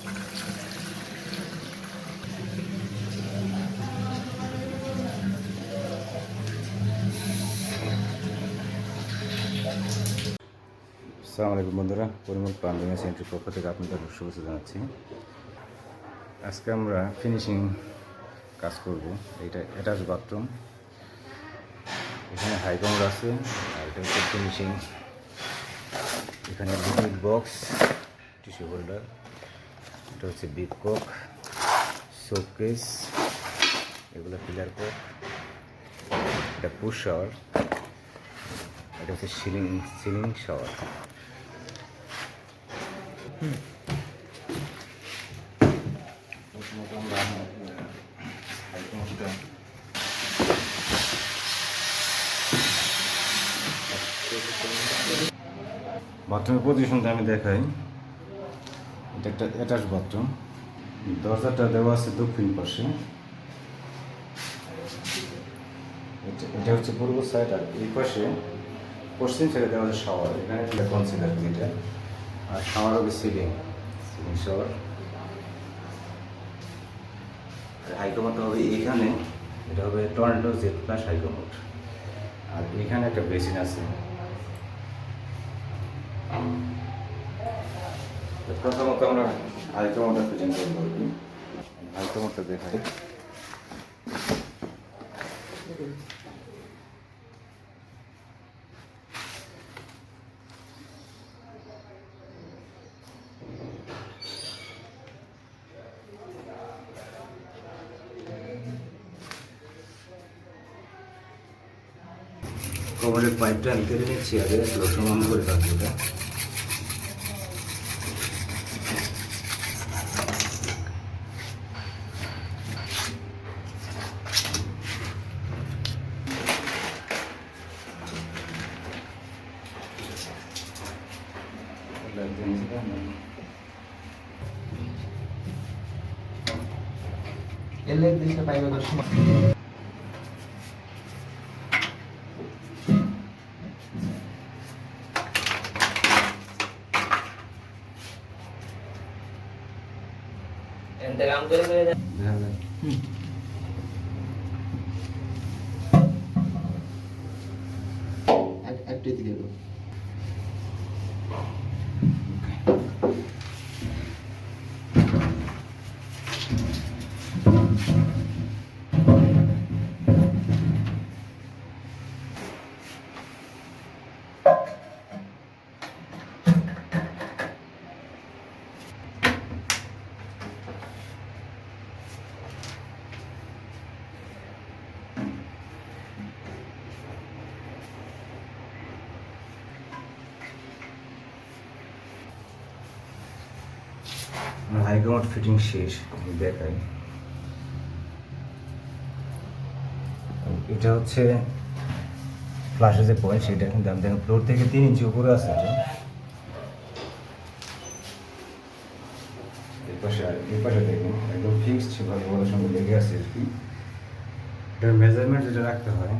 আসসালামু আলাইকুম বন্ধুরা, পরিমল প্লাম্বিং সেন্টার পক্ষ থেকে আপনাদের শুভেচ্ছা জানাচ্ছি। আজকে আমরা ফিনিশিং কাজ করব। এইটা অ্যাটাচ বাথরুম এখানে হাই কাউন্টার আছে, আর এটা হচ্ছে ফিনিশিং এখানে বক্স টিস্যু হোল্ডার এটা হচ্ছে বিগ কক শোকেস এগুলো পিলার কক এটা পুশ শাওয়ার এটা হচ্ছে সিলিং সিলিং শাওয়ার আইটেমটা বাথরুমের পজিশনটা আমি দেখাই। এটা একটা অ্যাটাচ বাথরুম দরজাটা দেওয়া আছে দক্ষিণ পাশে। এটা- হচ্ছে পূর্ব সাইড আর এই পাশে পশ্চিম সাইডে দেওয়া আছে শাওয়ার এখানে একটা কনসিডার এটা। আর শাওয়ার হবে সিলিং সিলিং শাওয়ার হবে এইখানে এটা হবে tornado Z plus high commode আর এখানে একটা বেসিন আছে। প্রথমত আমরা হাইকমোটটা ফিটিং করব হাইকমোটটা দেখাই। কভারের পাইপটা আমি কেটে নিচ্ছি, আগে অন করে রাখব এটা এলে দিশে পাইবে তো সময় ইন্তজাম করে করে যা দেখা যায়। এক- একটু আমার হাইকমোট ফিটিং শেষ, আমি দেখাই। এটা হচ্ছে ফ্লাশের যে পয়েন্ট সেটা কিন্তু দেখেন ফ্লোর থেকে তিন ইঞ্চি উপরে আছে এটা। একদম লেগে আছে আর কি। মেজারমেন্ট যেটা রাখতে হয়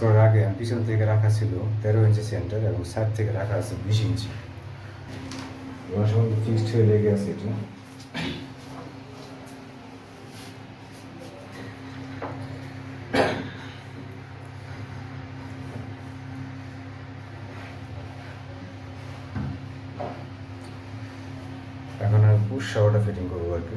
করার আগে, পিছন থেকে রাখা ছিল তেরো ইঞ্চি সেন্টার এবং সাইড থেকে রাখা আছে বিশ ইঞ্চি ফিক্সড হয়ে লেগে আছে এটা। এখন আমি পুশ শাওয়ারটা ফিটিং করব আর কি।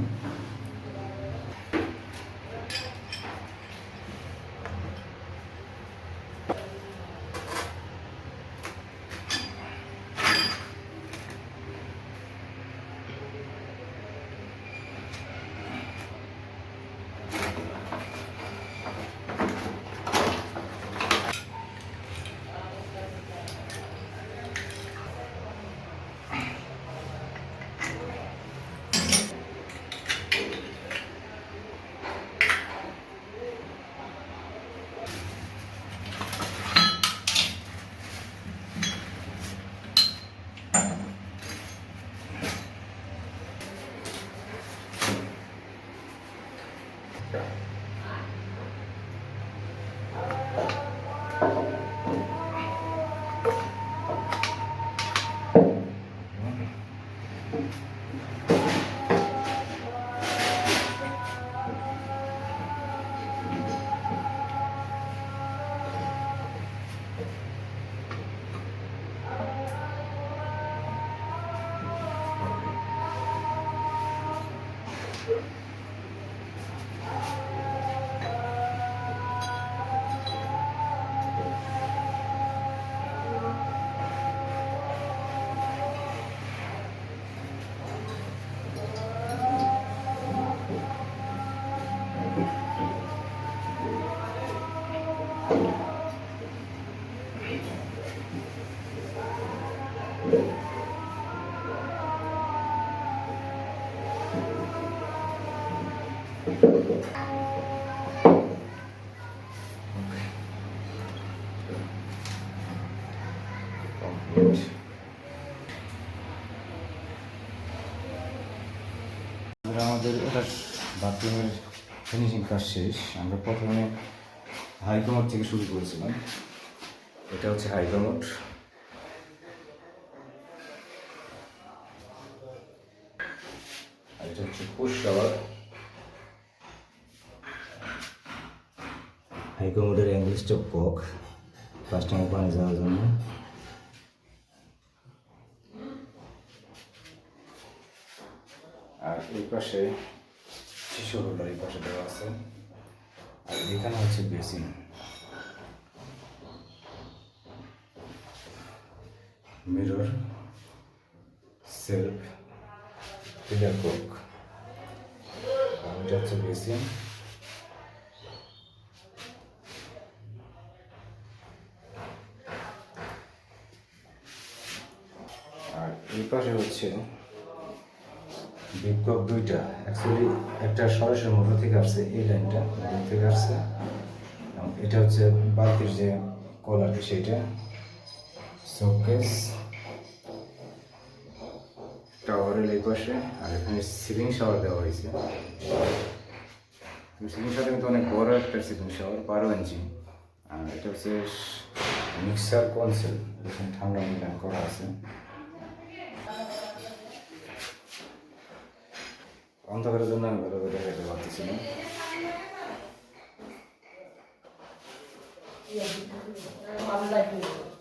আমাদের এটা বাথরুমের ফিনিশিং কাজ শেষ আমরা প্রথমে হাই কমোড থেকে শুরু করেছিলাম। এটা হচ্ছে হাইকমোড। আর এটা হচ্ছে পুশ শাওয়ার হাই কমোডের অ্যাঙ্গেল কক ফার্স্ট টাইমে পানি যাওয়ার জন্য। আর এই পাশে শিশু হোল্ডার এই পাশে দেওয়া আছে। আর এখানে হচ্ছে basin. Mirror, shelf pillar cock. আর এটা হচ্ছে বেসিন। আর এই পাশে হচ্ছে বিক্ষোভ দুইটা। অ্যাকচুয়ালি একটা সরাসরি মোটর থেকে আসছে, এই লাইনটা মোটর থেকে আসছে। এটা হচ্ছে বালতির যে কল আর কি সেইটা। শোকেস টাওয়ারের এই পাশে, আর এখানে সিলিং শাওয়ার দেওয়া হয়েছে। সিলিং শাওয়ার কিন্তু অনেক বড় একটা সিলিং শাওয়ার বারো ইঞ্চি। আর এটা হচ্ছে মিক্সার কনসেল এখানে ঠান্ডা মিলান করা আছে। অন্ধকারের জন্য আমি ভালোভাবে দেখাতে পারতেছি না। Thank লাগবে।